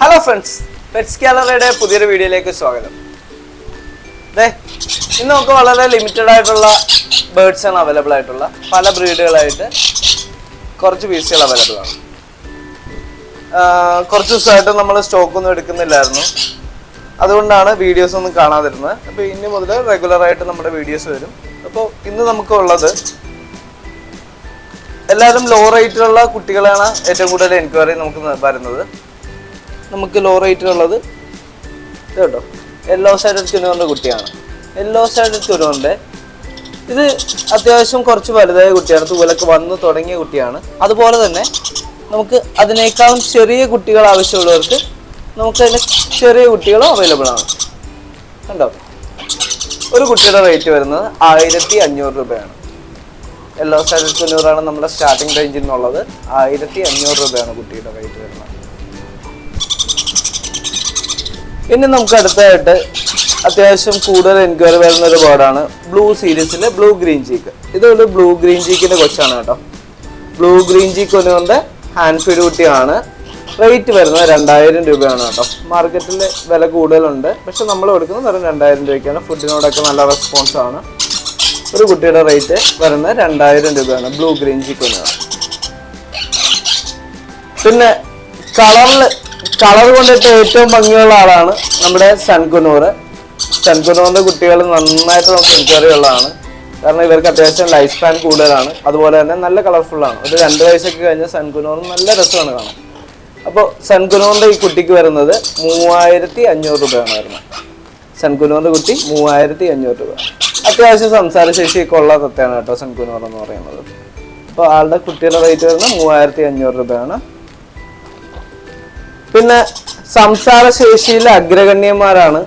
Hello friends pets ഗാലറിയുടെ പുതിയൊരു വീഡിയോയിലേക്ക് സ്വാഗതം. അതെ ഇന്ന് നമുക്ക് വളരെ ലിമിറ്റഡ് ആയിട്ടുള്ള ബേർഡ്സ് ആണ് അവൈലബിൾ ആയിട്ടുള്ള പല ബ്രീഡുകളായിട്ട് കുറച്ച് പീസുകൾ അവൈലബിൾ ആണ്. കുറച്ച് ദിവസമായിട്ട് നമ്മൾ സ്റ്റോക്കൊന്നും എടുക്കുന്നില്ലായിരുന്നു. അതുകൊണ്ടാണ് വീഡിയോസ് ഒന്നും കാണാതിരുന്നത്. അപ്പോൾ ഇനി മുതൽ റെഗുലർ ആയിട്ട് നമ്മുടെ വീഡിയോസ് വരും. അപ്പോൾ ഇന്ന് നമുക്കുള്ളത് എല്ലാവരും ലോ റേറ്റിലുള്ള കുട്ടികളാണ് ഏറ്റവും കൂടുതൽ എൻക്വയറി നമുക്ക് വരുന്നത്. നമുക്ക് ലോ റേറ്റിലുള്ളത് കേട്ടോ യെല്ലോ സൈഡഡ് തുനുവിന്റെ കുട്ടിയാണ്. യെല്ലോ സൈഡഡ് തുനുവിന്റെ ഇത് അത്യാവശ്യം കുറച്ച് വലുതായ കുട്ടിയാണ്. തൂവലൊക്കെ വന്ന് തുടങ്ങിയ കുട്ടിയാണ്. അതുപോലെ തന്നെ നമുക്ക് അതിനേക്കാളും ചെറിയ കുട്ടികൾ ആവശ്യമുള്ളവർക്ക് നമുക്ക് അതിന് ചെറിയ കുട്ടികളും അവൈലബിൾ ആണ്. കണ്ടോ? ഒരു കുട്ടിയുടെ റേറ്റ് വരുന്നത് ആയിരത്തി അഞ്ഞൂറ് രൂപയാണ് എല്ലാ സൈഡ് തൊണ്ണൂറാണ് നമ്മുടെ സ്റ്റാർട്ടിംഗ് റേഞ്ചിൽ നിന്നുള്ളത്. ആയിരത്തി അഞ്ഞൂറ് രൂപയാണ് കുട്ടിയുടെ റേറ്റ് വരുന്നത്. ഇനി നമുക്ക് അടുത്തതായിട്ട് അത്യാവശ്യം കൂടുതൽ എൻക്വയറി വരുന്ന ഒരു ബേർഡാണ് ബ്ലൂ സീരീസിലെ ബ്ലൂ ഗ്രീൻ ചീക്ക് ഇതൊരു ബ്ലൂ ഗ്രീൻ ചീക്കിന്റെ കൊച്ചാണ് കേട്ടോ. ബ്ലൂ ഗ്രീൻ ചീക്ക് ഒന്നുകൊണ്ട് ഹാൻഡ് ഫീഡ് കുട്ടിയാണ് റേറ്റ് വരുന്നത് രണ്ടായിരം രൂപയാണ് കേട്ടോ. മാർക്കറ്റിൽ വില കൂടുതലുണ്ട്. പക്ഷെ നമ്മൾ കൊടുക്കുന്നത് വെറും രണ്ടായിരം രൂപയ്ക്കാണ്. ഫുഡിനോടൊക്കെ നല്ല റെസ്പോൺസ് ആണ്. ഒരു കുട്ടിയുടെ റേറ്റ് വരുന്നത് രണ്ടായിരം രൂപയാണ് ബ്ലൂ ഗ്രീൻ ചിക്കനാണ് പിന്നെ കളറിൽ കളർ കൊണ്ടിട്ട് ഏറ്റവും ഭംഗിയുള്ള ആളാണ് നമ്മുടെ സൺകുനൂർ സൺകുനൂറിന്റെ കുട്ടികൾ നന്നായിട്ട് നമുക്ക് എൻക്വയറി ഉള്ളതാണ് കാരണം ഇവർക്ക് അത്യാവശ്യം ലൈഫ് സ്പാൻ കൂടുതലാണ്. അതുപോലെ തന്നെ നല്ല കളർഫുൾ ആണ്. ഒരു രണ്ട് വയസ്സൊക്കെ കഴിഞ്ഞ സൺകുനോർ നല്ല രസമാണ് കാണാൻ. അപ്പോൾ സൺകുനൂറിന്റെ ഈ കുട്ടിക്ക് വരുന്നത് മൂവായിരത്തി അഞ്ഞൂറ് രൂപയാണ് വരുന്നത്. സൺകുനൂറിന്റെ കുട്ടി മൂവായിരത്തി അഞ്ഞൂറ് രൂപ. അത്യാവശ്യം സംസാര ശേഷി ഉള്ള തത്തയാണ് കേട്ടോ സൺകുനൂർ എന്ന് പറയുന്നത്. അപ്പോൾ ആളുടെ കുട്ടിയുടെ റേറ്റ് വരുന്നത് മൂവായിരത്തി അഞ്ഞൂറ് രൂപയാണ്. പിന്നെ സംസാര ശേഷിയിലെ അഗ്രഗണ്യന്മാരാണ്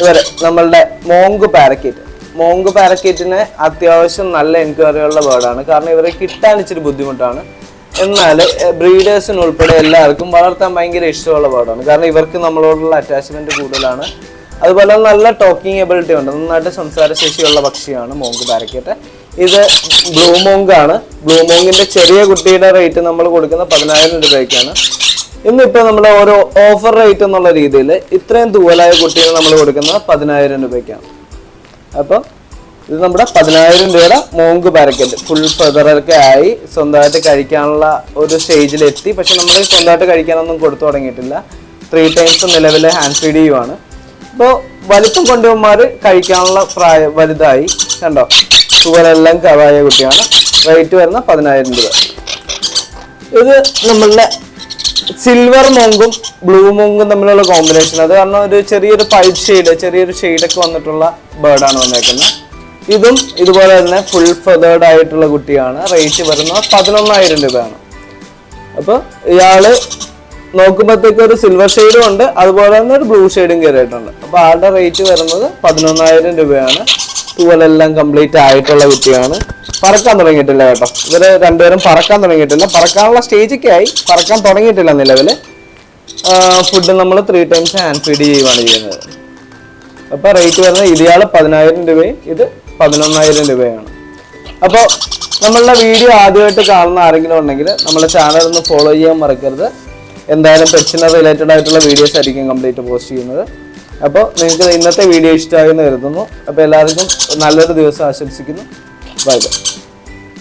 ഇവർ നമ്മളുടെ മോങ്ക് പാരക്കറ്റ്. മോങ്ക് പാരക്കേറ്റിന് അത്യാവശ്യം നല്ല എൻക്വയറിയുള്ള ബേർഡാണ് കാരണം ഇവരെ കിട്ടാൻ ഇച്ചിരി ബുദ്ധിമുട്ടാണ്. എന്നാൽ ബ്രീഡേഴ്സിന് ഉൾപ്പെടെ എല്ലാവർക്കും വളർത്താൻ ഭയങ്കര ഇഷ്ടമുള്ള ബേർഡാണ് കാരണം ഇവർക്ക് നമ്മളോടുള്ള അറ്റാച്ച്മെന്റ് കൂടുതലാണ്. അതുപോലെ നല്ല ടോക്കിംഗ് എബിലിറ്റി ഉണ്ട്. നന്നായിട്ട് സംസാരശേഷിയുള്ള പക്ഷിയാണ് മോങ്ക് പാരക്കറ്റ്. ഇത് ബ്ലൂ മോങ്ക് ആണ് ബ്ലൂ ചെറിയ കുട്ടിയുടെ റേറ്റ് നമ്മൾ കൊടുക്കുന്ന പതിനായിരം രൂപയ്ക്കാണ്. ഇന്നിപ്പോ നമ്മുടെ ഓരോ ഓഫർ റേറ്റ് എന്നുള്ള രീതിയിൽ ഇത്രയും തൂവലായ കുട്ടികൾ നമ്മൾ കൊടുക്കുന്നത് പതിനായിരം രൂപയ്ക്കാണ്. അപ്പോൾ ഇത് നമ്മുടെ പതിനായിരം രൂപയുടെ മോങ്ക് പാരക്കറ്റ്. ഫുൾ ഫെതറൊക്കെ ആയി സ്വന്തമായിട്ട് കഴിക്കാനുള്ള ഒരു സ്റ്റേജിലെത്തി പക്ഷെ നമ്മൾ സ്വന്തമായിട്ട് കഴിക്കാനൊന്നും കൊടുത്തു തുടങ്ങിയിട്ടില്ല. ത്രീ ടൈംസ് നിലവിൽ ഹാൻഡ് ഫീഡ് ചെയ്യുവാണ്. അപ്പോൾ വലിപ്പം കൊണ്ടുപോകുമാർ കഴിക്കാനുള്ള പ്രായ വലുതായി. കണ്ടോ? തൂവലെല്ലാം കവായ കുട്ടിയാണ്. റേറ്റ് വരുന്ന പതിനായിരം രൂപ. ഇത് നമ്മളുടെ സിൽവർ മോങ്കും ബ്ലൂ മോങ്കും തമ്മിലുള്ള കോമ്പിനേഷൻ അത് കാരണം ഒരു ചെറിയൊരു പൈപ്പ് ഷെയ്ഡ് ചെറിയൊരു ഷെയ്ഡൊക്കെ വന്നിട്ടുള്ള ബേർഡാണ് വന്നേക്കുന്നത്. ഇതും ഇതുപോലെ തന്നെ ഫുൾ ഫെതേർഡ് ആയിട്ടുള്ള കുട്ടിയാണ്. റേറ്റ് വരുന്നത് പതിനൊന്നായിരം രൂപയാണ്. അപ്പോൾ ഇയാൾ നോക്കുമ്പോഴത്തേക്ക് ഒരു സിൽവർ ഷെയ്ഡും ഉണ്ട്. അതുപോലെ തന്നെ ഒരു ബ്ലൂ ഷെയ്ഡും കയറിയിട്ടുണ്ട് അപ്പോൾ ആളുടെ റേറ്റ് വരുന്നത് പതിനൊന്നായിരം രൂപയാണ്. തൂവലെല്ലാം കംപ്ലീറ്റ് ആയിട്ടുള്ള കുട്ടിയാണ്. പറക്കാൻ തുടങ്ങിയിട്ടില്ല കേട്ടോ. ഇവർ രണ്ടുപേരും പറക്കാൻ തുടങ്ങിയിട്ടില്ല. പറക്കാനുള്ള സ്റ്റേജൊക്കെ ആയി പറക്കാൻ തുടങ്ങിയിട്ടില്ല നിലവിൽ ഫുഡ് നമ്മൾ ത്രീ ടൈംസ് ഹാൻഡ് ഫീഡ് ചെയ്യുകയാണ് ചെയ്യുന്നത്. അപ്പോൾ റേറ്റ് വരുന്നത് ഇയാൾ പതിനായിരം രൂപയും ഇത് പതിനൊന്നായിരം രൂപയാണ്. അപ്പോൾ നമ്മളുടെ വീഡിയോ ആദ്യമായിട്ട് കാണുന്ന ആരെങ്കിലും ഉണ്ടെങ്കിൽ നമ്മുടെ ചാനൽ ഒന്ന് ഫോളോ ചെയ്യാൻ മറക്കരുത്. എന്തായാലും പെറ്റ്സിനെ റിലേറ്റഡ് ആയിട്ടുള്ള വീഡിയോസ് ആയിരിക്കും കംപ്ലീറ്റ് പോസ്റ്റ് ചെയ്യുന്നത്. അപ്പോൾ നിങ്ങൾക്ക് ഇന്നത്തെ വീഡിയോ ഇഷ്ടമായെന്ന് കരുതുന്നു. അപ്പോൾ എല്ലാവർക്കും നല്ലൊരു ദിവസം ആശംസിക്കുന്നു. Bye bye